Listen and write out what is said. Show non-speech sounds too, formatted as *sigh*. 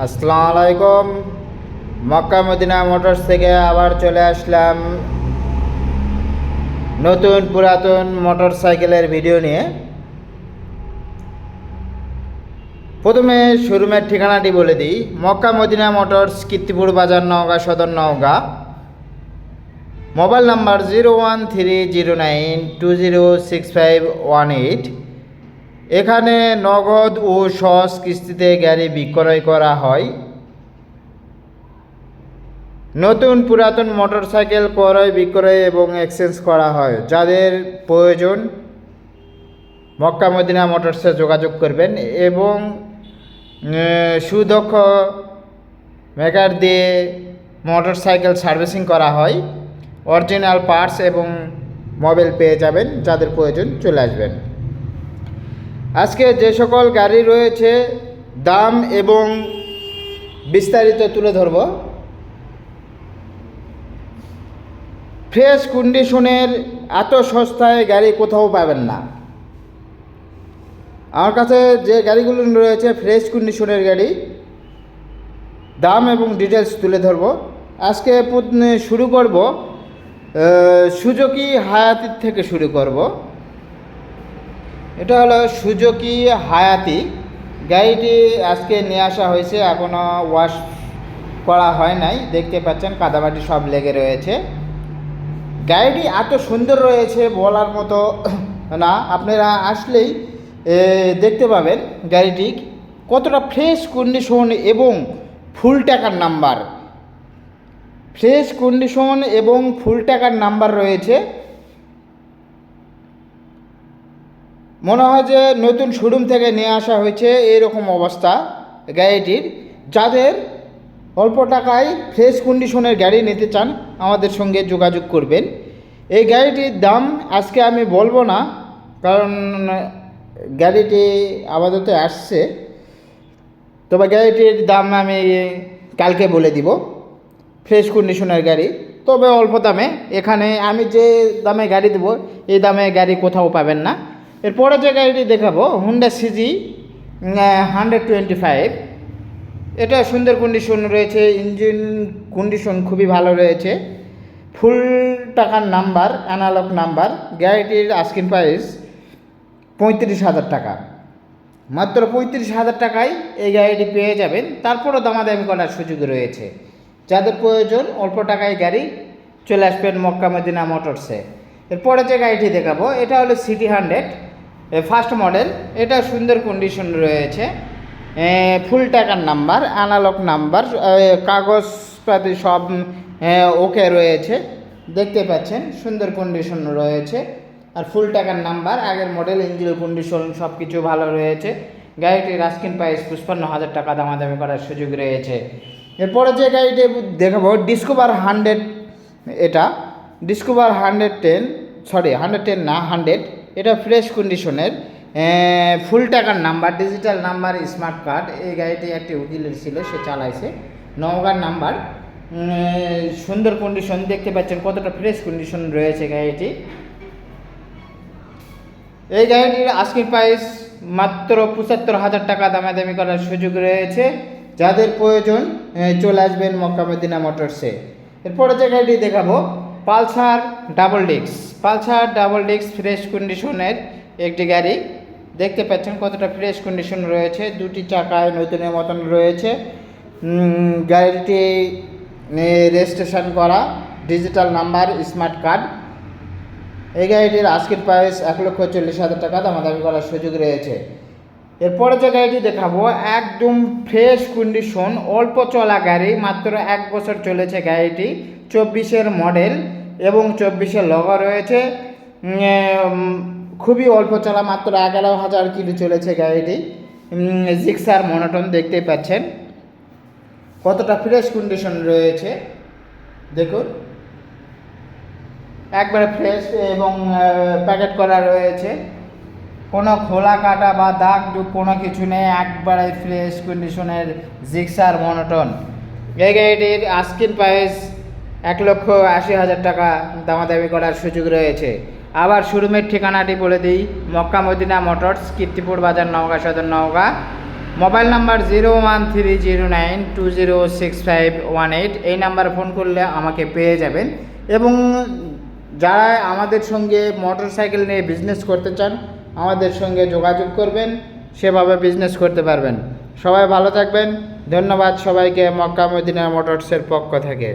আসসালামু আলাইকুম। Mecca Medina motors থেকে আবার চলে আসলাম নতুন পুরাতন মোটর সাইকেলের ভিডিও নিয়ে। প্রথমে শোরুমের ঠিকানাটি বলে দিই। Mecca Medina motors Kirtipur Bazar, Naogaon, Sadar Naogaon. Mobile number zero one three zero nine two zero six five one eight. এখানে নগদ ও সস কিস্তিতে গাড়ি বিক্রয় করা হয়। নতুন পুরাতন মোটরসাইকেল ক্রয়, বিক্রয় এবং এক্সচেঞ্জ করা হয়। যাদের প্রয়োজন, মক্কা মদিনা মোটরসে যোগাযোগ করবেন এবং সুদক্ষ মেকার দিয়ে মোটরসাইকেল সার্ভিসিং করা হয়। অরিজিনাল পার্টস এবং মোবাইল পেয়ে যাবেন, যাদের প্রয়োজন চলে আসবেন। আজকে যে সকল গাড়ি রয়েছে, দাম এবং বিস্তারিত তুলে ধরব। ফ্রেশ কন্ডিশনের এত সস্তায় গাড়ি কোথাও পাবেন না। আমার কাছে যে গাড়িগুলো রয়েছে, ফ্রেশ কন্ডিশনের গাড়ি, দাম এবং ডিটেলস তুলে ধরব। আজকে শুরু করব সুজুকি হায়াতির থেকে শুরু করব। এটা হলো সুজুকি হায়াতি। গাড়িটি আজকে নিয়ে আসা হয়েছে এখনও ওয়াশ করা হয় নাই। দেখতে পাচ্ছেন কাদামাটি সব লেগে রয়েছে। গাড়িটি এত সুন্দর রয়েছে বলার মতো *clears throat* না। আপনারা আসলেই দেখতে পাবেন গাড়িটি কতটা ফ্রেশ কন্ডিশন এবং ফুল টাকার নাম্বার ফ্রেশ কন্ডিশন এবং ফুল টাকার নাম্বার রয়েছে। মনে হয় যে নতুন শোরুম থেকে নিয়ে আসা হয়েছে এরকম অবস্থা গাড়িটির। যাদের অল্প টাকায় ফ্রেশ কন্ডিশনের গাড়ি নিতে চান, আমাদের সঙ্গে যোগাযোগ করবেন। এই গাড়িটির দাম আজকে আমি বলব না, কারণ, গাড়িটি আপাতত আসছে। তবে গাড়িটির দাম আমি কালকে বলে দিব ফ্রেশ কন্ডিশনের গাড়ি। তবে অল্প দামে, এখানে আমি যে দামে গাড়ি দেবো, এই দামে গাড়ি কোথাও পাবেন না। এরপরে যে গাড়িটি দেখাবো Honda CG hundred twenty five এটা সুন্দর কন্ডিশন রয়েছে ইঞ্জিন কন্ডিশন খুবই ভালো রয়েছে। ফুল টাকার নাম্বার অ্যানালগ নাম্বার গাড়িটির আস্কিন প্রাইস পঁয়ত্রিশ হাজার টাকা। মাত্র পঁয়ত্রিশ হাজার টাকায় এই গাড়িটি পেয়ে যাবেন। তারপরও দামাদামি করার সুযোগ রয়েছে। যাদের প্রয়োজন, অল্প টাকায় গাড়ি চলে আসবেন মক্কা মদিনা মোটরসে। এরপরে যে গাড়িটি দেখাবো, এটা হলো সিটি হান্ড্রেড ফার্স্ট মডেল এটা সুন্দর কন্ডিশন রয়েছে। ফুল টাকার নাম্বার অ্যানালগ নাম্বার কাগজপাতি সব ওকে রয়েছে। দেখতে পাচ্ছেন, সুন্দর কন্ডিশন রয়েছে। আর ফুল টাকার নাম্বার আগের মডেল ইঞ্জিন কন্ডিশন সব কিছু ভালো রয়েছে। গাড়িটির রাস্কিন প্রাইস পঁচপান্ন হাজার টাকা দামাদামি করার সুযোগ রয়েছে। এরপরে যে গাড়িটি দেখাবো ডিসকভার হান্ড্রেড এটা। Discover hundred ten sorry hundred ten না হান্ড্রেড এটা ফ্রেশ কন্ডিশনের ফুল টাকার number digital number smart card এই গাড়িটি একটি উকিলের ছিল, সে চালাইছে। নওগাঁর নাম্বার সুন্দর কন্ডিশন দেখতে পাচ্ছেন কতটা ফ্রেশ কন্ডিশন রয়েছে গাড়িটি। এই গাড়িটির আজকের প্রাইস মাত্র পঁচাত্তর হাজার টাকা দামাদামি করার সুযোগ রয়েছে। যাদের প্রয়োজন চলে আসবেন মক্কা মোটরসে। এরপরে যে গাড়িটি দেখাবো, পালসার ডাবল ডিক্স পালসার ডাবল ডিক্স ফ্রেশ কন্ডিশনের একটি গাড়ি। দেখতে পাচ্ছেন কতটা ফ্রেশ কন্ডিশন রয়েছে। দুটি চাকায় নতুনের মতন রয়েছে। গাড়িটি রেজিস্ট্রেশন করা। ডিজিটাল নাম্বার স্মার্ট কার্ড এই গাড়িটির আজকের প্রাইস এক লক্ষ চল্লিশ হাজার টাকা। দামাদামি করার সুযোগ রয়েছে। এরপরে যে গাড়িটি দেখাবো, একদম ফ্রেশ কন্ডিশন অল্প চলা গাড়ি। মাত্র এক বছর চলেছে গাড়িটি। চব্বিশের মডেল এবং চব্বিশের লগা রয়েছে। খুবই অল্প চলা মাত্র এগারো হাজার কিলো চলেছে গাড়িটি। জিক্সার মনোটন দেখতেই পাচ্ছেন। কতটা ফ্রেশ কন্ডিশন রয়েছে। দেখুন। একবারে ফ্রেশ এবং প্যাকেট করা রয়েছে। কোনো খোলা কাটা বা দাগ দুগ কোনো কিছু নেই, একবারে ফ্রেশ কন্ডিশনের জিক্সার মনোটন। এই গাড়িটির আস্কিন প্রাইস এক লক্ষ আশি হাজার টাকা দামাদামি করার সুযোগ রয়েছে। আবার শোরুমের ঠিকানাটি বলে দিই, Mecca Medina motors, Kirtipur Bazar Naogaon Sadar Naogaon. Mobile number zero one three zero nine two zero six five one eight, এই নাম্বারে ফোন করলে আমাকে পেয়ে যাবেন। এবং যারা আমাদের সঙ্গে মোটর সাইকেল নিয়ে বিজনেস করতে চান, আমাদের সঙ্গে যোগাযোগ করবেন, সেভাবে বিজনেস করতে পারবেন। সবাই ভালো থাকবেন। ধন্যবাদ সবাইকে মক্কা মদিনা মোটরসের পক্ষ থেকে।